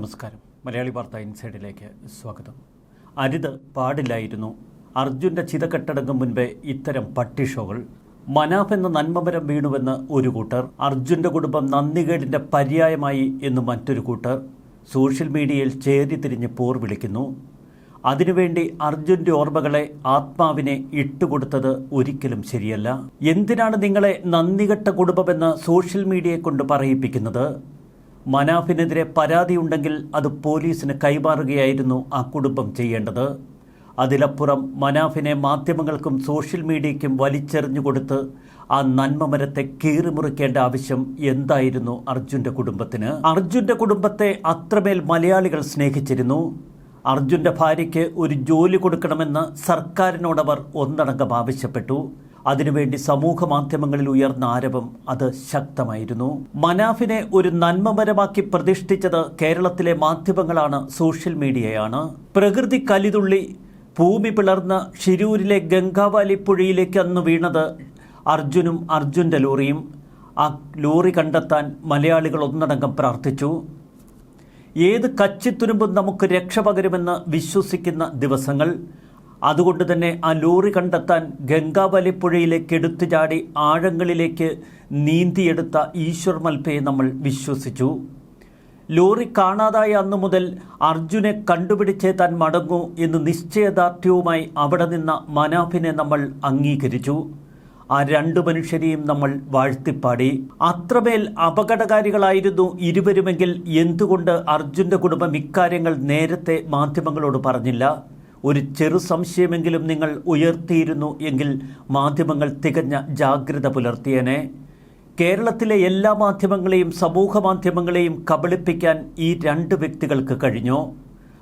നമസ്കാരം. മലയാളി വാർത്ത ഇൻസൈഡിലേക്ക് സ്വാഗതം. അരുത് പാടില്ലായിരുന്നു. അർജുന്റെ ചിതകെട്ടടങ്ങും മുൻപേ ഇത്തരം പട്ടിഷോകൾ. മനാഫ് എന്ന നന്മമരം വീണുവെന്ന് ഒരു കൂട്ടർ. അർജുന്റെ കുടുംബം നന്ദികേടിന്റെ പര്യായമായി എന്ന് മറ്റൊരു കൂട്ടർ. സോഷ്യൽ മീഡിയയിൽ ചേരി തിരിഞ്ഞ് പോർ വിളിക്കുന്നു. അതിനുവേണ്ടി അർജുന്റെ ഓർമ്മകളെ ആത്മാവിനെ ഇട്ടുകൊടുത്തത് ഒരിക്കലും ശരിയല്ല. എന്തിനാണ് നിങ്ങളെ നന്ദികെട്ട കുടുംബമെന്ന് സോഷ്യൽ മീഡിയയെ കൊണ്ട് പറയിപ്പിക്കുന്നത്? മനാഫിനെതിരെ പരാതിയുണ്ടെങ്കിൽ അത് പോലീസിന് കൈമാറുകയായിരുന്നു ആ കുടുംബം ചെയ്യേണ്ടത്. അതിലപ്പുറം മനാഫിനെ മാധ്യമങ്ങൾക്കും സോഷ്യൽ മീഡിയയ്ക്കും വലിച്ചെറിഞ്ഞു കൊടുത്ത് ആ നന്മമരത്തെ കീറിമുറിക്കേണ്ട ആവശ്യം എന്തായിരുന്നു അർജുന്റെ കുടുംബത്തിന്? അർജുന്റെ കുടുംബത്തെ അത്രമേൽ മലയാളികൾ സ്നേഹിച്ചിരുന്നു. അർജുന്റെ ഭാര്യയ്ക്ക് ഒരു ജോലി കൊടുക്കണമെന്ന് സർക്കാരിനോടവർ ഒന്നടങ്കം ആവശ്യപ്പെട്ടു. അതിനുവേണ്ടി സമൂഹ മാധ്യമങ്ങളിൽ ഉയർന്ന ആരവം അത് ശക്തമായിരുന്നു. മനാഫിനെ ഒരു നന്മമരമാക്കി പ്രതിഷ്ഠിച്ചത് കേരളത്തിലെ മാധ്യമങ്ങളാണ് സോഷ്യൽ മീഡിയയാണ്. പ്രകൃതി കലിതുള്ളി ഭൂമി പിളർന്ന് ഷിരൂരിലെ ഗംഗാവാലി പുഴയിലേക്ക് അന്ന് വീണത് അർജുനും അർജുന്റെ ലോറിയും. ആ ലോറി കണ്ടെത്താൻ മലയാളികൾ ഒന്നടങ്കം പ്രാർത്ഥിച്ചു. ഏത് കച്ചിത്തുരുമ്പും നമുക്ക് രക്ഷ പകരുമെന്ന് വിശ്വസിക്കുന്ന ദിവസങ്ങൾ. അതുകൊണ്ട് തന്നെ ആ ലോറി കണ്ടെത്താൻ ഗംഗാവലിപ്പുഴയിലേക്ക് എടുത്തു ചാടി ആഴങ്ങളിലേക്ക് നീന്തിയെടുത്ത ഈശ്വർ മൽപ്പയെ നമ്മൾ വിശ്വസിച്ചു. ലോറി കാണാതായ അന്നു മുതൽ അർജുനെ കണ്ടുപിടിച്ചേ താൻ മടങ്ങൂ എന്ന് നിശ്ചയദാർഢ്യവുമായി അവിടെ നിന്ന മനാഫിനെ നമ്മൾ അംഗീകരിച്ചു. ആ രണ്ടു മനുഷ്യരെയും നമ്മൾ വാഴ്ത്തിപ്പാടി. അത്രമേൽ അപകടകാരികളായിരുന്നു ഇരുവരുമെങ്കിൽ എന്തുകൊണ്ട് അർജുന്റെ കുടുംബം ഇക്കാര്യങ്ങൾ നേരത്തെ മാധ്യമങ്ങളോട് പറഞ്ഞില്ല? ഒരു ചെറു സംശയമെങ്കിലും നിങ്ങൾ ഉയർത്തിയിരുന്നു എങ്കിൽ മാധ്യമങ്ങൾ തികഞ്ഞ ജാഗ്രത പുലർത്തിയേനെ. കേരളത്തിലെ എല്ലാ മാധ്യമങ്ങളെയും സമൂഹ മാധ്യമങ്ങളെയും കബളിപ്പിക്കാൻ ഈ രണ്ട് വ്യക്തികൾക്ക് കഴിഞ്ഞോ?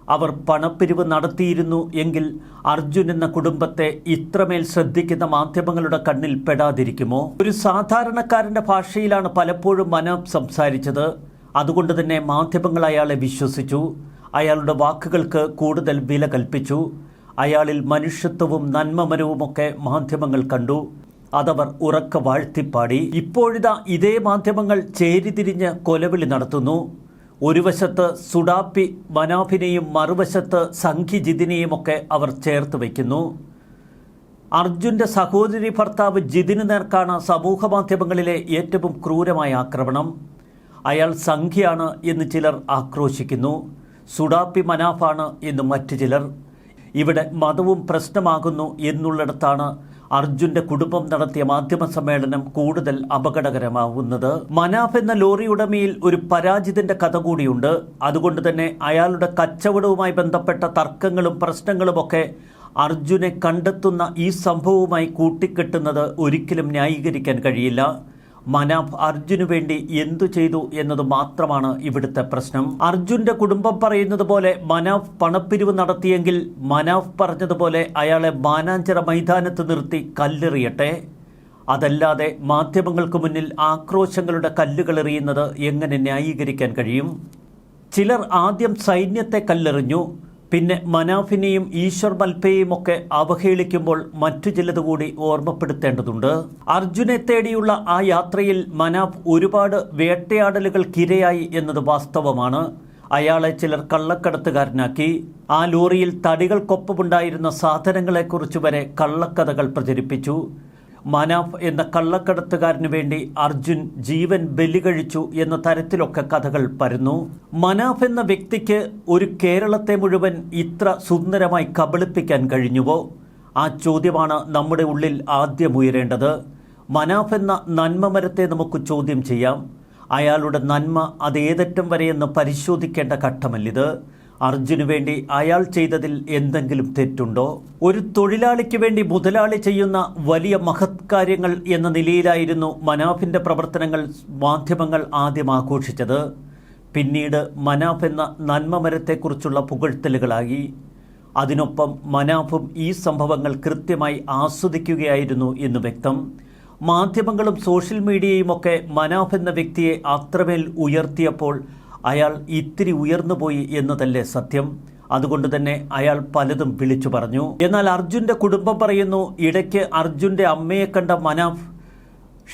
അവർ പണപ്പിരിവ് നടത്തിയിരുന്നു എങ്കിൽ അർജുൻ എന്ന കുടുംബത്തെ ഇത്രമേൽ ശ്രദ്ധിക്കുന്ന മാധ്യമങ്ങളുടെ കണ്ണിൽ പെടാതിരിക്കുമോ? ഒരു സാധാരണക്കാരന്റെ ഭാഷയിലാണ് പലപ്പോഴും മനം സംസാരിച്ചത്. അതുകൊണ്ട് തന്നെ മാധ്യമങ്ങൾ അയാളെ വിശ്വസിച്ചു. അയാളുടെ വാക്കുകൾക്ക് കൂടുതൽ വില കൽപ്പിച്ചു. അയാളിൽ മനുഷ്യത്വവും നന്മമരവുമൊക്കെ മാധ്യമങ്ങൾ കണ്ടു. അതവർ ഉറക്ക വാഴ്ത്തിപ്പാടി. ഇപ്പോഴിതാ ഇതേ മാധ്യമങ്ങൾ ചേരിതിരിഞ്ഞ് കൊലവിളി നടത്തുന്നു. ഒരു വശത്ത് സുഡാപ്പി മനാഫിനെയും മറുവശത്ത് സംഖ്യജിതിനെയും ഒക്കെ അവർ ചേർത്ത് വയ്ക്കുന്നു. അർജുന്റെ സഹോദരി ഭർത്താവ് ജിതിന് നേർക്കാണ് സമൂഹ മാധ്യമങ്ങളിലെ ഏറ്റവും ക്രൂരമായ ആക്രമണം. അയാൾ സംഖ്യയാണ് എന്ന് ചിലർ ആക്രോശിക്കുന്നു. സുഡാപ്പി മനാഫാണ് എന്ന് മറ്റു ചിലർ. ഇവിടെ മതവും പ്രശ്നമാകുന്നു എന്നുള്ളിടത്താണ് അർജുന്റെ കുടുംബം നടത്തിയ മാധ്യമ സമ്മേളനം കൂടുതൽ അപകടകരമാവുന്നത്. മനാഫ് എന്ന ലോറി ഉടമയിൽ ഒരു പരാജിതന്റെ കഥ കൂടിയുണ്ട്. അതുകൊണ്ട് തന്നെ അയാളുടെ കച്ചവടവുമായി ബന്ധപ്പെട്ട തർക്കങ്ങളും പ്രശ്നങ്ങളുമൊക്കെ അർജുനെ കണ്ടെത്തുന്ന ഈ സംഭവവുമായി കൂട്ടിക്കെട്ടുന്നത് ഒരിക്കലും ന്യായീകരിക്കാൻ കഴിയില്ല. മനാഫ് അർജുനു വേണ്ടി എന്തു ചെയ്തു എന്നത് മാത്രമാണ് ഇവിടുത്തെ പ്രശ്നം. അർജുന്റെ കുടുംബം പറയുന്നത് പോലെ മനാഫ് പണപ്പിരിവ് നടത്തിയെങ്കിൽ മനാഫ് പറഞ്ഞതുപോലെ അയാളെ മാനാഞ്ചിറ മൈതാനത്ത് നിർത്തി കല്ലെറിയട്ടെ. അതല്ലാതെ മാധ്യമങ്ങൾക്ക് മുന്നിൽ ആക്രോശങ്ങളുടെ കല്ലുകൾ എറിയുന്നത് എങ്ങനെ ന്യായീകരിക്കാൻ കഴിയും? ചിലർ ആദ്യം സൈന്യത്തെ കല്ലെറിഞ്ഞു പിന്നെ മനാഫിനെയും ഈശ്വർ മൽപ്പയെയും ഒക്കെ അവഹേളിക്കുമ്പോൾ മറ്റു ചിലത് കൂടി ഓർമ്മപ്പെടുത്തേണ്ടതുണ്ട്. അർജുനെ തേടിയുള്ള ആ യാത്രയിൽ മനാഫ് ഒരുപാട് വേട്ടയാടലുകൾക്കിരയായി എന്നത് വാസ്തവമാണ്. അയാളെ ചിലർ കള്ളക്കടത്തുകാരനാക്കി. ആ ലോറിയിൽ തടികൾക്കൊപ്പമുണ്ടായിരുന്ന സാധനങ്ങളെക്കുറിച്ച് വരെ കള്ളക്കഥകൾ പ്രചരിപ്പിച്ചു. മനാഫ് എന്ന കള്ളക്കടത്തുകാരന് വേണ്ടി അർജുൻ ജീവൻ ബലി കഴിച്ചു എന്ന തരത്തിലൊക്കെ കഥകൾ പരന്നു. മനാഫ് എന്ന വ്യക്തിക്ക് ഒരു കേരളത്തെ മുഴുവൻ ഇത്ര സുന്ദരമായി കബളിപ്പിക്കാൻ കഴിഞ്ഞുവോ? ആ ചോദ്യമാണ് നമ്മുടെ ഉള്ളിൽ ആദ്യം ഉയരേണ്ടത്. മനാഫ് എന്ന നന്മ മരത്തെ നമുക്ക് ചോദ്യം ചെയ്യാം. അയാളുടെ നന്മ അത് ഏതറ്റം വരെയെന്ന് പരിശോധിക്കേണ്ട ഘട്ടമല്ലിത്. അർജുന് വേണ്ടി അയാൾ ചെയ്തതിൽ എന്തെങ്കിലും തെറ്റുണ്ടോ? ഒരു തൊഴിലാളിക്ക് വേണ്ടി മുതലാളി ചെയ്യുന്ന വലിയ മഹത് കാര്യങ്ങൾ എന്ന നിലയിലായിരുന്നു മനാഫിന്റെ പ്രവർത്തനങ്ങൾ മാധ്യമങ്ങൾ ആദ്യം ആഘോഷിച്ചത്. പിന്നീട് മനാഫ് എന്ന നന്മമരത്തെക്കുറിച്ചുള്ള പുകഴ്ത്തലുകളായി. അതിനൊപ്പം മനാഫും ഈ സംഭവങ്ങൾ കൃത്യമായി ആസ്വദിക്കുകയായിരുന്നു എന്ന് വ്യക്തം. മാധ്യമങ്ങളും സോഷ്യൽ മീഡിയയുമൊക്കെ മനാഫ് എന്ന വ്യക്തിയെ അത്രമേൽ ഉയർത്തിയപ്പോൾ അയാൾ ഇത്തിരി ഉയർന്നുപോയി എന്നതല്ലേ സത്യം? അതുകൊണ്ട് തന്നെ അയാൾ പലതും വിളിച്ചു പറഞ്ഞു. എന്നാൽ അർജുന്റെ കുടുംബം പറയുന്നു ഇടയ്ക്ക് അർജുന്റെ അമ്മയെ കണ്ട മനാഫ്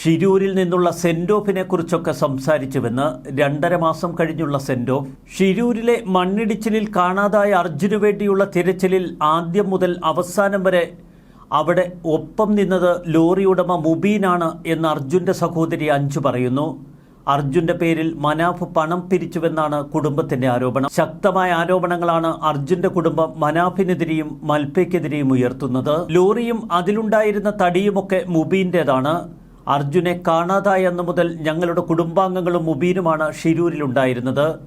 ഷിരൂരിൽ നിന്നുള്ള സെന്റ് ഓഫിനെ കുറിച്ചൊക്കെ സംസാരിച്ചുവെന്ന് രണ്ടര മാസം കഴിഞ്ഞുള്ള സെന്റ് ഓഫ് ഷിരൂരിലെ മണ്ണിടിച്ചിലിൽ കാണാതായ അർജുനു വേണ്ടിയുള്ള തിരച്ചിലിൽ ആദ്യം മുതൽ അവസാനം വരെ അവിടെ ഒപ്പം നിന്നത് ലോറി ഉടമ മുബീനാണ് എന്ന് അർജുന്റെ സഹോദരി അഞ്ചു പറയുന്നു. അർജുന്റെ പേരിൽ മനാഫ് പണം പിരിച്ചുവെന്നാണ് കുടുംബത്തിന്റെ ആരോപണം. ശക്തമായ ആരോപണങ്ങളാണ് അർജുന്റെ കുടുംബം മനാഫിനെതിരെയും മൽപ്പയ്ക്കെതിരെയും ഉയർത്തുന്നത്. ലോറിയും അതിലുണ്ടായിരുന്ന തടിയുമൊക്കെ മുബീന്റേതാണ്. അർജുനെ കാണാതായ അന്നു മുതൽ ഞങ്ങളുടെ കുടുംബാംഗങ്ങളും മുബീനുമാണ് ഷിരൂരിലുണ്ടായിരുന്നത്.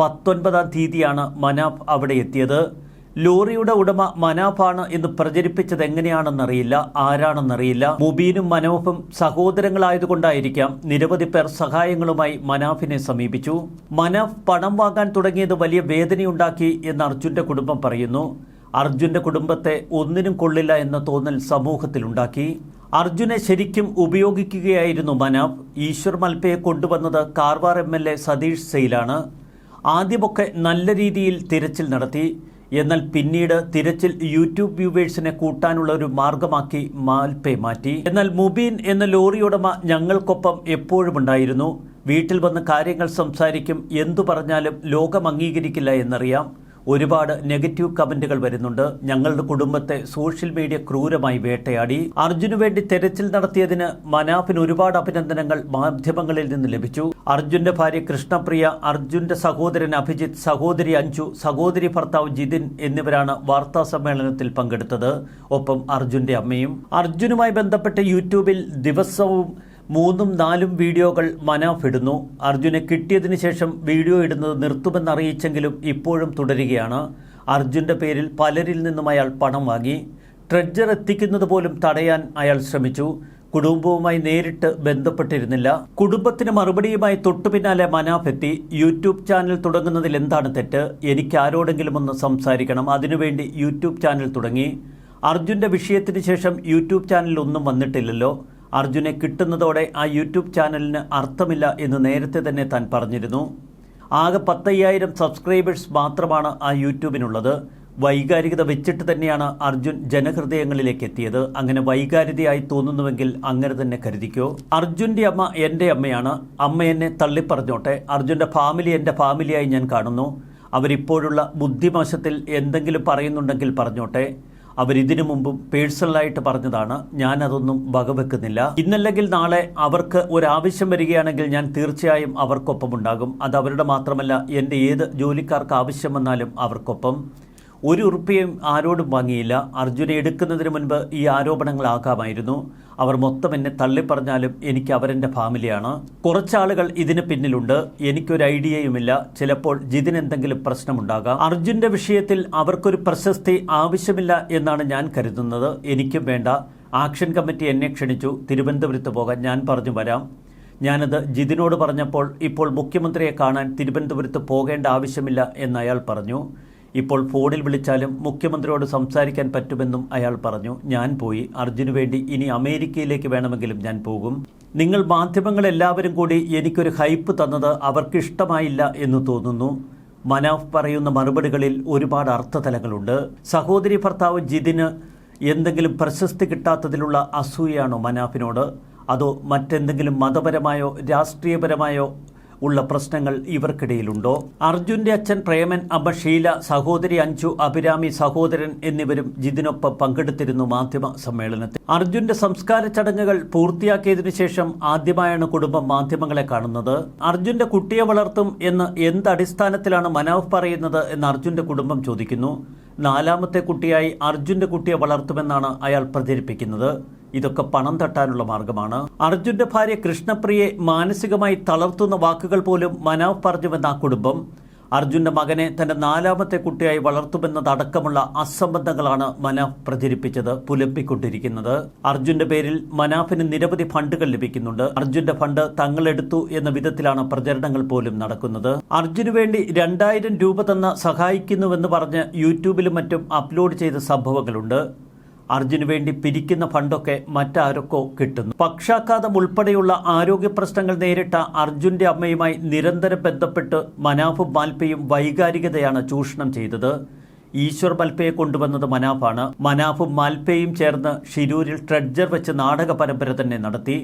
പത്തൊൻപതാം തീയതിയാണ് മനാഫ് അവിടെ എത്തിയത്. ലോറിയുടെ ഉടമ മനാഫാണ് എന്ന് പ്രചരിപ്പിച്ചത് എങ്ങനെയാണെന്നറിയില്ല ആരാണെന്നറിയില്ല. മുബീനും മനോഫും സഹോദരങ്ങളായതുകൊണ്ടായിരിക്കാം നിരവധി പേർ സഹായങ്ങളുമായി മനാഫിനെ സമീപിച്ചു. മനാഫ് പണം വാങ്ങാൻ തുടങ്ങിയത് വലിയ വേദനയുണ്ടാക്കി എന്ന് അർജുന്റെ കുടുംബം പറയുന്നു. അർജുന്റെ കുടുംബത്തെ ഒന്നിനും കൊള്ളില്ല എന്ന തോന്നൽ സമൂഹത്തിലുണ്ടാക്കി. അർജുനെ ശരിക്കും ഉപയോഗിക്കുകയായിരുന്നു മനാഫ്. ഈശ്വർ മൽപ്പയെ കൊണ്ടുവന്നത് Karwar M L A Satish സെയിലാണ്. ആദ്യമൊക്കെ നല്ല രീതിയിൽ തിരച്ചിൽ നടത്തി. എന്നാൽ പിന്നീട് തിരച്ചിൽ യൂട്യൂബ് വ്യൂവേഴ്സിനെ കൂട്ടാനുള്ള ഒരു മാർഗമാക്കി മാൽപേ മാറ്റി. എന്നാൽ മുബീൻ എന്ന ലോറിയുടമ ഞങ്ങൾക്കൊപ്പം എപ്പോഴും ഉണ്ടായിരുന്നു. വീട്ടിൽ വന്ന് കാര്യങ്ങൾ സംസാരിക്കും എന്തു പറഞ്ഞാലും ലോകം അംഗീകരിക്കില്ല എന്നറിയാം. ഒരുപാട് നെഗറ്റീവ് കമന്റുകൾ വരുന്നുണ്ട്. ഞങ്ങളുടെ കുടുംബത്തെ സോഷ്യൽ മീഡിയ ക്രൂരമായി വേട്ടയാടി. അർജുനു വേണ്ടി തെരച്ചിൽ നടത്തിയതിന് മനാഫിന് ഒരുപാട് അഭിനന്ദനങ്ങൾ മാധ്യമങ്ങളിൽ നിന്ന് ലഭിച്ചു. അർജുന്റെ ഭാര്യ കൃഷ്ണപ്രിയ അർജുന്റെ സഹോദരൻ അഭിജിത്ത് സഹോദരി അഞ്ചു സഹോദരി ഭർത്താവ് ജിതിൻ എന്നിവരാണ് വാർത്താ സമ്മേളനത്തിൽ പങ്കെടുത്തത്. ഒപ്പം അർജുന്റെ അമ്മയും. അർജുനുമായി ബന്ധപ്പെട്ട് യൂട്യൂബിൽ ദിവസവും മൂന്നും നാലും വീഡിയോകൾ മനാഫ് ഇടുന്നു. അർജുനെ കിട്ടിയതിനു ശേഷം വീഡിയോ ഇടുന്നത് നിർത്തുമെന്നറിയിച്ചെങ്കിലും ഇപ്പോഴും തുടരുകയാണ്. അർജുന്റെ പേരിൽ പലരിൽ നിന്നും അയാൾ പണം വാങ്ങി. ട്രെഡ്ജർ എത്തിക്കുന്നത് പോലും തടയാൻ അയാൾ ശ്രമിച്ചു. കുടുംബവുമായി നേരിട്ട് ബന്ധപ്പെട്ടിരുന്നില്ല. കുടുംബത്തിന് മറുപടിയുമായി തൊട്ടു പിന്നാലെ മനാഫ് എത്തി. യൂട്യൂബ് ചാനൽ തുടങ്ങുന്നതിൽ എന്താണ് തെറ്റ്? എനിക്ക് ആരോടെങ്കിലും ഒന്ന് സംസാരിക്കണം. അതിനുവേണ്ടി യൂട്യൂബ് ചാനൽ തുടങ്ങി. അർജുന്റെ വിഷയത്തിന് ശേഷം യൂട്യൂബ് ചാനലിൽ ഒന്നും വന്നിട്ടില്ലല്ലോ. അർജുനെ കിട്ടുന്നതോടെ ആ യൂട്യൂബ് ചാനലിന് അർത്ഥമില്ല എന്ന് നേരത്തെ തന്നെ താൻ പറഞ്ഞിരുന്നു. ആകെ പത്തയ്യായിരം സബ്സ്ക്രൈബേഴ്സ് മാത്രമാണ് ആ യൂട്യൂബിനുള്ളത്. വൈകാരികത വെച്ചിട്ട് തന്നെയാണ് അർജുൻ ജനഹൃദയങ്ങളിലേക്ക് എത്തിയത്. അങ്ങനെ വൈകാരികതയായി തോന്നുന്നുവെങ്കിൽ അങ്ങനെ തന്നെ കരുതിക്കോ. അർജുന്റെ അമ്മ എന്റെ അമ്മയാണ്. അമ്മ എന്നെ തള്ളിപ്പറഞ്ഞോട്ടെ. അർജുന്റെ ഫാമിലി എന്റെ ഫാമിലിയായി ഞാൻ കാണുന്നു. അവരിപ്പോഴുള്ള ബുദ്ധിമോശത്തിൽ എന്തെങ്കിലും പറയുന്നുണ്ടെങ്കിൽ പറഞ്ഞോട്ടെ. അവരിതിനു മുമ്പും പേഴ്സണലായിട്ട് പറഞ്ഞതാണ് ഞാൻ അതൊന്നും വകവെക്കുന്നില്ല. ഇന്നല്ലെങ്കിൽ നാളെ അവർക്ക് ഒരാവശ്യം വരികയാണെങ്കിൽ ഞാൻ തീർച്ചയായും അവർക്കൊപ്പം ഉണ്ടാകും അത് അവരുടെ മാത്രമല്ല എന്റെ ഏത് ജോലിക്കാർക്ക് ആവശ്യം വന്നാലും അവർക്കൊപ്പം. ഒരു ഉറുപ്പിയും ആരോടും വാങ്ങിയില്ല. അർജുനെ എടുക്കുന്നതിന് മുൻപ് ഈ ആരോപണങ്ങളാകാമായിരുന്നു അവർ മൊത്തം എന്നെ തള്ളിപ്പറഞ്ഞാലും എനിക്ക് അവരെന്റെ ഫാമിലിയാണ്. കുറച്ചാളുകൾ ഇതിന് പിന്നിലുണ്ട്. എനിക്കൊരു ഐഡിയയുമില്ല. ചിലപ്പോൾ ജിതിന് എന്തെങ്കിലും പ്രശ്നമുണ്ടാകാം. അർജുന്റെ വിഷയത്തിൽ അവർക്കൊരു പ്രശസ്തി ആവശ്യമില്ല എന്നാണ് ഞാൻ കരുതുന്നത്. എനിക്കും വേണ്ട. ആക്ഷൻ കമ്മിറ്റി എന്നെ ക്ഷണിച്ചു. തിരുവനന്തപുരത്ത് പോകാൻ ഞാൻ പറഞ്ഞു വരാം. ഞാനത് ജിതിനോട് പറഞ്ഞപ്പോൾ ഇപ്പോൾ മുഖ്യമന്ത്രിയെ കാണാൻ തിരുവനന്തപുരത്ത് പോകേണ്ട ആവശ്യമില്ല എന്ന് അയാൾ പറഞ്ഞു. ഇപ്പോൾ ഫോണിൽ വിളിച്ചാലും മുഖ്യമന്ത്രിയോട് സംസാരിക്കാൻ പറ്റുമെന്നും അയാൾ പറഞ്ഞു. ഞാൻ പോയി. അർജുന് വേണ്ടി ഇനി അമേരിക്കയിലേക്ക് വേണമെങ്കിലും ഞാൻ പോകും. നിങ്ങൾ മാധ്യമങ്ങളെല്ലാവരും കൂടി എനിക്കൊരു ഹൈപ്പ് തന്നത് അവർക്കിഷ്ടമായില്ല എന്ന് തോന്നുന്നു. മനാഫ് പറയുന്ന മറുപടികളിൽ ഒരുപാട് അർത്ഥതലങ്ങളുണ്ട്. സഹോദരി ഭർത്താവ് ജിതിന് എന്തെങ്കിലും പ്രശസ്തി കിട്ടാത്തതിലുള്ള അസൂയാണോ മനാഫിനോട്? അതോ മറ്റെന്തെങ്കിലും മതപരമായോ രാഷ്ട്രീയപരമായോ ഉള്ള പ്രശ്നങ്ങൾ ഇവർക്കിടയിലുണ്ടോ? അർജുന്റെ അച്ഛൻ പ്രേമൻ അമ്മ ഷീല സഹോദരി അഞ്ചു അഭിരാമി സഹോദരൻ എന്നിവരും ജിതിനൊപ്പം പങ്കെടുത്തിരുന്നു മാധ്യമ സമ്മേളനത്തിൽ. അർജുന്റെ സംസ്കാര ചടങ്ങുകൾ പൂർത്തിയാക്കിയതിനു ശേഷം ആദ്യമായാണ് കുടുംബം മാധ്യമങ്ങളെ കാണുന്നത്. അർജുന്റെ കുട്ടിയെ വളർത്തും എന്ന് എന്ത് അടിസ്ഥാനത്തിലാണ് മനാഫ് പറയുന്നത് എന്ന് അർജുന്റെ കുടുംബം ചോദിക്കുന്നു. നാലാമത്തെ കുട്ടിയായി അർജുന്റെ കുട്ടിയെ വളർത്തുമെന്നാണ് അയാൾ പ്രചരിപ്പിക്കുന്നത് ഇതൊക്കെ പണം തട്ടാനുള്ള മാർഗമാണ്. അർജുന്റെ ഭാര്യ കൃഷ്ണപ്രിയെ മാനസികമായി തളർത്തുന്ന വാക്കുകൾ പോലും മനാവ് പറഞ്ഞുവെന്ന ആ കുടുംബം. അർജുന്റെ മകനെ തന്റെ നാലാമത്തെ കുട്ടിയായി വളർത്തുമെന്നതടക്കമുള്ള അസംബന്ധങ്ങളാണ് മനാഫ് പ്രചരിപ്പിച്ചത് പുലപ്പിക്കൊണ്ടിരിക്കുന്നത്. അർജുന്റെ പേരിൽ മനാഫിന് നിരവധി ഫണ്ടുകൾ ലഭിക്കുന്നുണ്ട്. അർജുന്റെ ഫണ്ട് തങ്ങളെടുത്തു എന്ന വിധത്തിലാണ് പ്രചരണങ്ങൾ പോലും നടക്കുന്നത്. അർജുന് വേണ്ടി രണ്ടായിരം രൂപ തന്ന സഹായിക്കുന്നുവെന്ന് പറഞ്ഞ് യൂട്യൂബിലും മറ്റും അപ്ലോഡ് ചെയ്ത സംഭവങ്ങളുണ്ട്. അർജുന് വേണ്ടി പിരിക്കുന്ന ഫണ്ടൊക്കെ മറ്റാരൊക്കെ കിട്ടുന്നു. പക്ഷാഘാതം ഉൾപ്പെടെയുള്ള ആരോഗ്യ പ്രശ്നങ്ങൾ നേരിട്ട അർജുന്റെ അമ്മയുമായി നിരന്തരം ബന്ധപ്പെട്ട് മനാഫും മാൽപ്പയും വൈകാരികതയാണ് ചൂഷണം ചെയ്തത്. ഈശ്വർ മൽപ്പയെ കൊണ്ടുവന്നത് മനാഫാണ്. മനാഫും മാൽപ്പയും ചേർന്ന് ഷിരൂരിൽ ട്രെഡ്ജർ വെച്ച് നാടക പരമ്പര തന്നെ നടത്തി.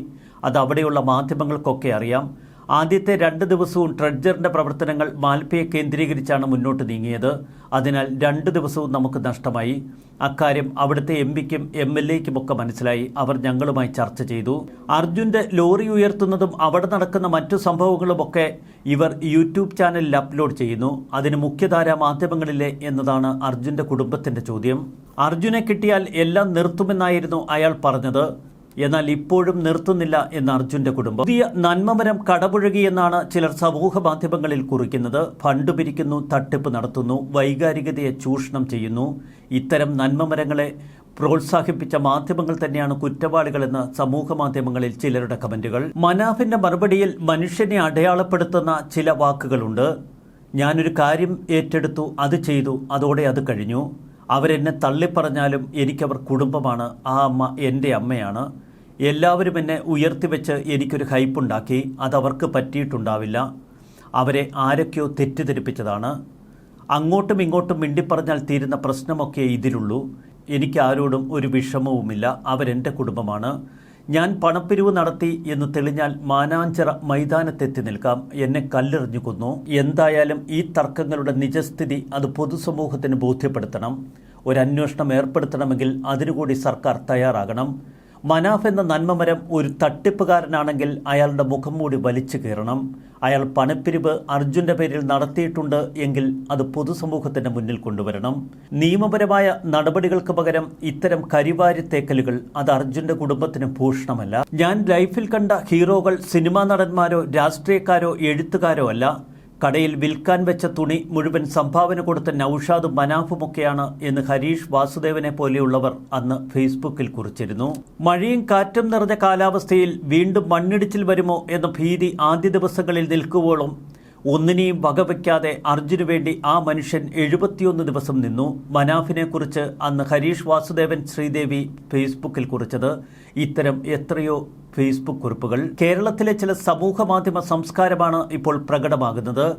അത് അവിടെയുള്ള മാധ്യമങ്ങൾക്കൊക്കെ അറിയാം. ആദ്യത്തെ രണ്ട് ദിവസവും ട്രഡ്ജറിന്റെ പ്രവർത്തനങ്ങൾ മാൽപ്പയെ കേന്ദ്രീകരിച്ചാണ് മുന്നോട്ട് നീങ്ങിയത്. അതിനാൽ രണ്ട് ദിവസവും നമുക്ക് നഷ്ടമായി. അക്കാര്യം അവിടുത്തെ എം പിക്കും എം എൽ എക്കുമൊക്കെ മനസ്സിലായി. അവർ ഞങ്ങളുമായി ചർച്ച ചെയ്തു. അർജുന്റെ ലോറി ഉയർത്തുന്നതും അവിടെ നടക്കുന്ന മറ്റു സംഭവങ്ങളുമൊക്കെ ഇവർ യൂട്യൂബ് ചാനലിൽ അപ്ലോഡ് ചെയ്യുന്നു. അതിന് മുഖ്യധാരാ മാധ്യമങ്ങളിലെ എന്നതാണ് അർജുന്റെ കുടുംബത്തിന്റെ ചോദ്യം. അർജുനെ കിട്ടിയാൽ എല്ലാം നിർത്തുമെന്നായിരുന്നു അയാൾ പറഞ്ഞത്. എന്നാൽ ഇപ്പോഴും നിർത്തുന്നില്ല എന്ന് അർജുന്റെ കുടുംബം. പുതിയ നന്മമരം കടപുഴകിയെന്നാണ് ചിലർ സമൂഹ മാധ്യമങ്ങളിൽ കുറിക്കുന്നത്. ഫണ്ട് പിരിക്കുന്നു തട്ടിപ്പ് നടത്തുന്നു വൈകാരികതയെ ചൂഷണം ചെയ്യുന്നു. ഇത്തരം നന്മമരങ്ങളെ പ്രോത്സാഹിപ്പിച്ച മാധ്യമങ്ങൾ തന്നെയാണ് കുറ്റവാളികളെന്ന് സമൂഹ മാധ്യമങ്ങളിൽ ചിലരുടെ കമന്റുകൾ. മനാഫിന്റെ മറുപടിയിൽ മനുഷ്യനെ അടയാളപ്പെടുത്തുന്ന ചില വാക്കുകളുണ്ട്. ഞാനൊരു കാര്യം ഏറ്റെടുത്തു അത് ചെയ്തു അതോടെ അത് കഴിഞ്ഞു. അവരെന്നെ തള്ളിപ്പറഞ്ഞാലും എനിക്കവർ കുടുംബമാണ്. ആ അമ്മ എന്റെ അമ്മയാണ്. എല്ലാവരും എന്നെ ഉയർത്തിവെച്ച് എനിക്കൊരു ഹൈപ്പുണ്ടാക്കി അതവർക്ക് പറ്റിയിട്ടുണ്ടാവില്ല. അവരെ ആരൊക്കെയോ തെറ്റിദ്ധരിപ്പിച്ചതാണ്. അങ്ങോട്ടും ഇങ്ങോട്ടും മിണ്ടിപ്പറഞ്ഞാൽ തീരുന്ന പ്രശ്നമൊക്കെ ഇതിലുള്ളൂ. എനിക്ക് ആരോടും ഒരു വിഷമവുമില്ല. അവരെന്റെ കുടുംബമാണ്. ഞാൻ പണപ്പിരിവ് നടത്തി എന്ന് തെളിഞ്ഞാൽ മാനാഞ്ചിറ മൈതാനത്തെത്തി നിൽക്കാം. എന്നെ കല്ലെറിഞ്ഞു കൊന്നു. എന്തായാലും ഈ തർക്കങ്ങളുടെ നിജസ്ഥിതി അത് പൊതുസമൂഹത്തിന് ബോധ്യപ്പെടുത്തണം. ഒരു അന്വേഷണം ഏർപ്പെടുത്തണമെങ്കിൽ അതിനുകൂടി സർക്കാർ തയ്യാറാകണം. മനാഫ് എന്ന നന്മമരം ഒരു തട്ടിപ്പുകാരനാണെങ്കിൽ അയാളുടെ മുഖം മൂടി വലിച്ചു കയറണം അയാൾ പണപ്പിരിവ് അർജുന്റെ പേരിൽ നടത്തിയിട്ടുണ്ട് എങ്കിൽ അത് പൊതുസമൂഹത്തിന്റെ മുന്നിൽ കൊണ്ടുവരണം. നിയമപരമായ നടപടികൾക്ക് പകരം ഇത്തരം കരിവാരി തേക്കലുകൾ അത് അർജുന്റെ കുടുംബത്തിന് ഭൂഷണമല്ല. ഞാൻ ലൈഫിൽ കണ്ട ഹീറോകൾ സിനിമാ നടന്മാരോ രാഷ്ട്രീയക്കാരോ എഴുത്തുകാരോ അല്ല. കടയിൽ വിൽക്കാൻ വെച്ച തുണി മുഴുവൻ സംഭാവന കൊടുത്ത നൌഷാദ് മനാഫുമൊക്കെയാണ് എന്ന് ഹരീഷ് വാസുദേവനെ പോലെയുള്ളവർ അന്ന് ഫേസ്ബുക്കിൽ കുറിച്ചിരുന്നു. മഴയും കാറ്റും നിറഞ്ഞ കാലാവസ്ഥയിൽ വീണ്ടും മണ്ണിടിച്ചിൽ വരുമോ എന്ന ഭീതി ആദ്യ ദിവസങ്ങളിൽ നിൽക്കുവോളം ഒന്നിനെയും വകവയ്ക്കാതെ അർജുനു വേണ്ടി ആ മനുഷ്യൻ എഴുപത്തിയൊന്ന് ദിവസം നിന്നു. മനാഫിനെ കുറിച്ച് അന്ന് ഹരീഷ് വാസുദേവൻ ശ്രീദേവി ഫേസ്ബുക്കിൽ കുറിച്ചത്. ഇത്തരം എത്രയോ ഫേസ്ബുക്ക് കുറിപ്പുകൾ. കേരളത്തിലെ ചില സമൂഹ മാധ്യമ സംസ്കാരമാണ് ഇപ്പോൾ പ്രകടമാകുന്നത്.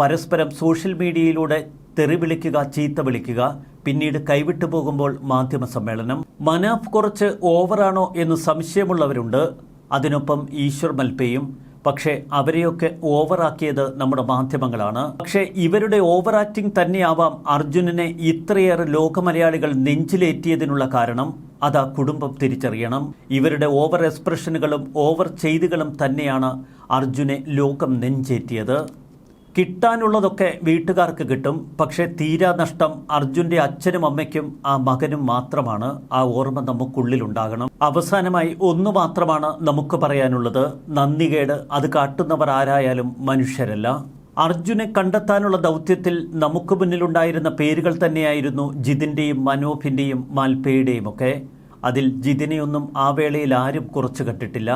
പരസ്പരം സോഷ്യൽ മീഡിയയിലൂടെ തെറി വിളിക്കുക ചീത്ത വിളിക്കുക പിന്നീട് കൈവിട്ടു പോകുമ്പോൾ മാധ്യമ സമ്മേളനം. മനാഫ് കുറച്ച് ഓവറാണോ എന്ന് സംശയമുള്ളവരുണ്ട്. അതിനൊപ്പം ഈശ്വർ മൽപ്പയും പക്ഷേ അവരെയൊക്കെ ഓവറാക്കിയത് നമ്മുടെ മാധ്യമങ്ങളാണ്. പക്ഷേ ഇവരുടെ ഓവർ ആക്ടിംഗ് തന്നെയാവാം അർജുനനെ ഇത്രയേറെ ലോകമലയാളികൾ നെഞ്ചിലേറ്റിയതിനുള്ള കാരണം. അത് ആ കുടുംബം തിരിച്ചറിയണം. ഇവരുടെ ഓവർ എക്സ്പ്രഷനുകളും ഓവർ ചെയ്തുകളും തന്നെയാണ് അർജുനെ ലോകം നെഞ്ചേറ്റിയത്. കിട്ടാനുള്ളതൊക്കെ വീട്ടുകാർക്ക് കിട്ടും. പക്ഷേ തീരാ നഷ്ടം അർജുന്റെ അച്ഛനും അമ്മയ്ക്കും ആ മകനും മാത്രമാണ്. ആ ഓർമ്മ നമുക്കുള്ളിലുണ്ടാകണം. അവസാനമായി ഒന്നു മാത്രമാണ് നമുക്ക് പറയാനുള്ളത്. നന്ദികേട് അത് കാട്ടുന്നവർ ആരായാലും മനുഷ്യരല്ല. അർജുനെ കണ്ടെത്താനുള്ള ദൗത്യത്തിൽ നമുക്ക് മുന്നിലുണ്ടായിരുന്ന പേരുകൾ തന്നെയായിരുന്നു ജിതിന്റെയും മനോഭിന്റെയും മാൽപ്പയുടെയും ഒക്കെ അതിൽ ജിതിനെയൊന്നും ആ വേളയിൽ ആരും കുറച്ചു കെട്ടിട്ടില്ല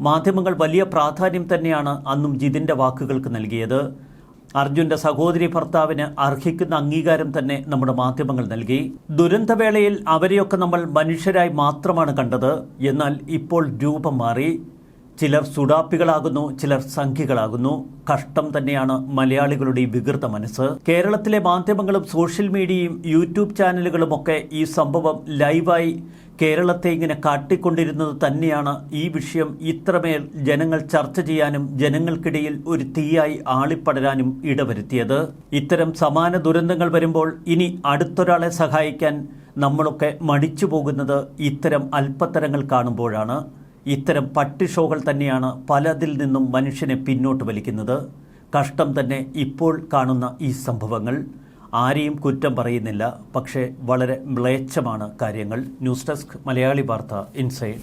മാധ്യമങ്ങൾ വലിയ പ്രാധാന്യം തന്നെയാണ് അന്നും ജിതിന്റെ വാക്കുകൾക്ക് നൽകിയത്. അർജുന്റെ സഹോദരി ഭർത്താവിന് അർഹിക്കുന്ന അംഗീകാരം തന്നെ നമ്മുടെ മാധ്യമങ്ങൾ നൽകി. ദുരന്തവേളയിൽ അവരെയൊക്കെ നമ്മൾ മനുഷ്യരായി മാത്രമാണ് കണ്ടത്. എന്നാൽ ഇപ്പോൾ രൂപം മാറി. ചിലർ സുഡാപ്പികളാകുന്നു ചിലർ സംഖ്യകളാകുന്നു കഷ്ടം തന്നെയാണ് മലയാളികളുടെ വികൃത മനസ്സ്. കേരളത്തിലെ മാധ്യമങ്ങളും സോഷ്യൽ മീഡിയയും യൂട്യൂബ് ചാനലുകളും ഒക്കെ ഈ സംഭവം ലൈവായി കേരളത്തെ ഇങ്ങനെ കാട്ടിക്കൊണ്ടിരുന്നത് തന്നെയാണ്. ഈ വിഷയം ഇത്രമേൽ ജനങ്ങൾ ചർച്ച ചെയ്യാനും ജനങ്ങൾക്കിടയിൽ ഒരു തീയായി ആളിപ്പടരാനും ഇടവരുത്തിയത്. ഇത്തരം സമാന ദുരന്തങ്ങൾ വരുമ്പോൾ ഇനി അടുത്തൊരാളെ സഹായിക്കാൻ നമ്മളൊക്കെ മടിച്ചു പോകുന്നത് ഇത്തരം അല്പത്തരങ്ങൾ കാണുമ്പോഴാണ്. ഇത്തരം പട്ടി ഷോകൾ തന്നെയാണ് പലതിൽ നിന്നും മനുഷ്യനെ പിന്നോട്ട് വലിക്കുന്നത്. കഷ്ടം തന്നെ ഇപ്പോൾ കാണുന്ന ഈ സംഭവങ്ങൾ. ആരെയും കുറ്റം പറയുന്നില്ല പക്ഷേ വളരെ മ്ലേച്ഛമാണ് കാര്യങ്ങൾ. ന്യൂസ് ഡെസ്ക് മലയാളി വാർത്ത ഇൻസൈഡ്.